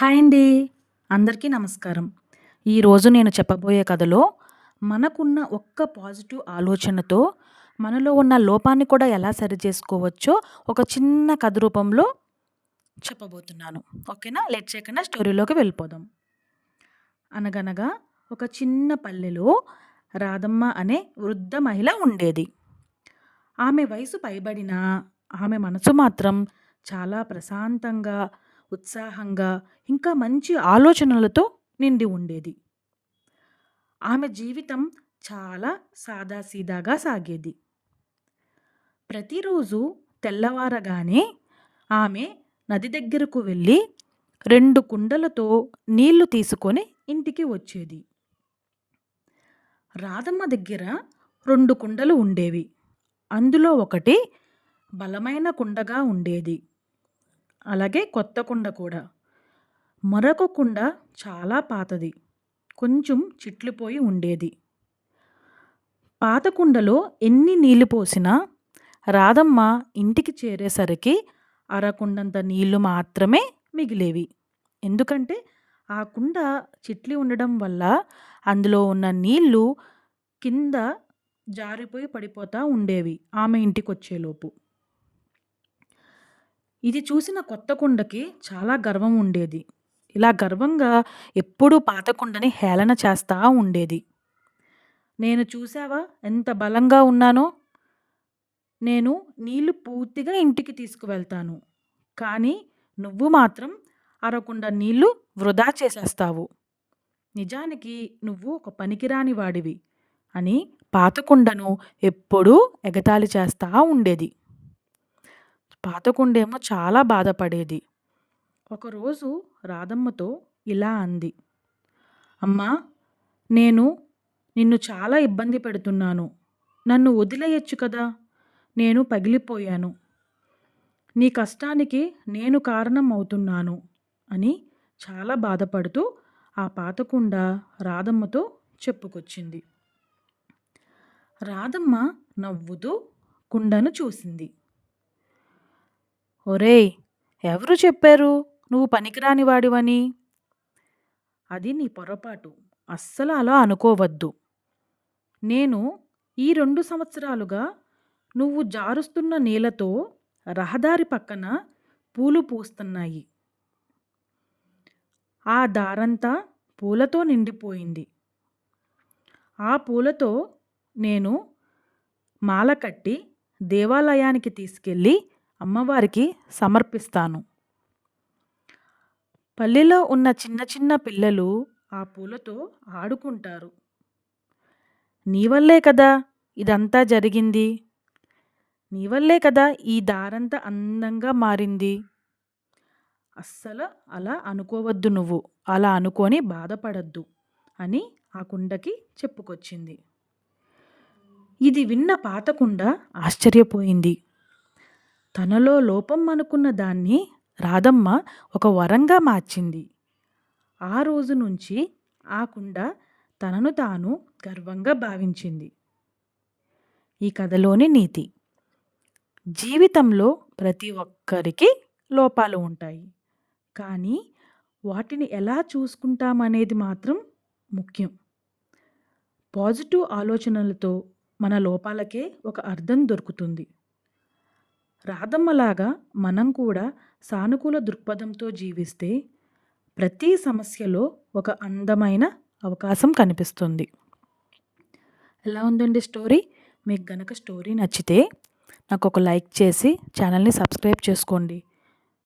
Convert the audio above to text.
Hi అండి. అందరికీ నమస్కారం. ఈరోజు నేను చెప్పబోయే కథలో మనకున్న ఒక్క పాజిటివ్ ఆలోచనతో మనలో ఉన్న లోపాన్ని కూడా ఎలా సరి చేసుకోవచ్చో ఒక చిన్న కథ రూపంలో చెప్పబోతున్నాను. ఓకేనా? లెట్ చేయకుండా స్టోరీలోకి వెళ్ళిపోదాం. అనగనగా ఒక చిన్న పల్లెలో రాధమ్మ అనే వృద్ధ మహిళ ఉండేది. ఆమె వయసు పైబడిన ఆమె మనసు మాత్రం చాలా ప్రశాంతంగా ఉత్సాహంగా ఇంకా మంచి ఆలోచనలతో నిండి ఉండేది. ఆమె జీవితం చాలా సాదాసీదాగా సాగేది. ప్రతిరోజు తెల్లవారగానే ఆమె నది దగ్గరకు వెళ్ళి రెండు కుండలతో నీళ్ళు తీసుకొని ఇంటికి వచ్చేది. రాధమ్మ దగ్గర రెండు కుండలు ఉండేవి. అందులో ఒకటి బలమైన కుండగా ఉండేది. అలాగే కొత్త కుండ కూడా. మరొక కుండ చాలా పాతది. కొంచెం చిట్లిపోయి ఉండేది. పాత కుండలో ఎన్ని నీళ్ళు పోసినా రాధమ్మ ఇంటికి చేరేసరికి అరకుండంత నీళ్ళు మాత్రమే మిగిలేవి. ఎందుకంటే ఆ కుండ చిట్లి ఉండడం వల్ల అందులో ఉన్న నీళ్ళు కింద జారిపోయి పడిపోతూ ఉండేవి ఆమె ఇంటికి వచ్చేలోపు ఇది చూసిన కొత్త కుండకి చాలా గర్వం ఉండేది. ఇలా గర్వంగా ఎప్పుడూ పాత కుండని హేళన చేస్తూ ఉండేది. నేను చూసావా ఎంత బలంగా ఉన్నానో? నేను నీళ్ళు పూర్తిగా ఇంటికి తీసుకువెళ్తాను. కానీ నువ్వు మాత్రం అరకుండ నీళ్ళు వృధా చేసేస్తావు. నిజానికి నువ్వు ఒక పనికిరాని వాడివి అని పాతకుండను ఎప్పుడూ ఎగతాళి చేస్తూ ఉండేది. పాతకుండేమో చాలా బాధపడేది. ఒకరోజు రాధమ్మతో ఇలా అంది. అమ్మా నేను నిన్ను చాలా ఇబ్బంది పెడుతున్నాను. నన్ను వదిలేయచ్చు కదా? నేను పగిలిపోయాను. నీ కష్టానికి నేను కారణం అవుతున్నాను అని చాలా బాధపడుతూ ఆ పాతకుండ రాధమ్మతో చెప్పుకొచ్చింది. రాధమ్మ నవ్వుతూ కుండను చూసింది. ఒరేయ్ ఎవరు చెప్పారు నువ్వు పనికిరాని వాడివని? అది నీ పొరపాటు. అస్సలు అలా అనుకోవద్దు. నేను ఈ రెండు సంవత్సరాలుగా నువ్వు జారుస్తున్న నీళ్ళతో రహదారి పక్కన పూలు పూస్తున్నాయి. ఆ దారంతా పూలతో నిండిపోయింది. ఆ పూలతో నేను మాల కట్టి దేవాలయానికి తీసుకెళ్ళి అమ్మవారికి సమర్పిస్తాను. పల్లెలో ఉన్న చిన్న చిన్న పిల్లలు ఆ పూలతో ఆడుకుంటారు. నీ వల్లే కదా ఇదంతా జరిగింది? నీ వల్లే కదా ఈ దారంతా అందంగా మారింది? అస్సలు అలా అనుకోవద్దు నువ్వు. అలా అనుకొని బాధపడద్దు అని ఆ కుండకి చెప్పుకొచ్చింది. ఇది విన్న పాతకుండా ఆశ్చర్యపోయింది. తనలో లోపం అనుకున్న దాన్ని రాధమ్మ ఒక వరంగా మార్చింది. ఆ రోజు నుంచి ఆ కుండ తనను తాను గర్వంగా భావించింది. ఈ కథలోని నీతి. జీవితంలో ప్రతి ఒక్కరికి లోపాలు ఉంటాయి. కానీ వాటిని ఎలా చూసుకుంటామనేది మాత్రం ముఖ్యం. పాజిటివ్ ఆలోచనలతో మన లోపాలకే ఒక అర్థం దొరుకుతుంది. రాధమ్మలాగా మనం కూడా సానుకూల దృక్పథంతో జీవిస్తే ప్రతి సమస్యలో ఒక అందమైన అవకాశం కనిపిస్తుంది. ఎలా ఉందండి స్టోరీ? మీకు గనక స్టోరీ నచ్చితే నాకు ఒక లైక్ చేసి ఛానల్ని సబ్స్క్రైబ్ చేసుకోండి.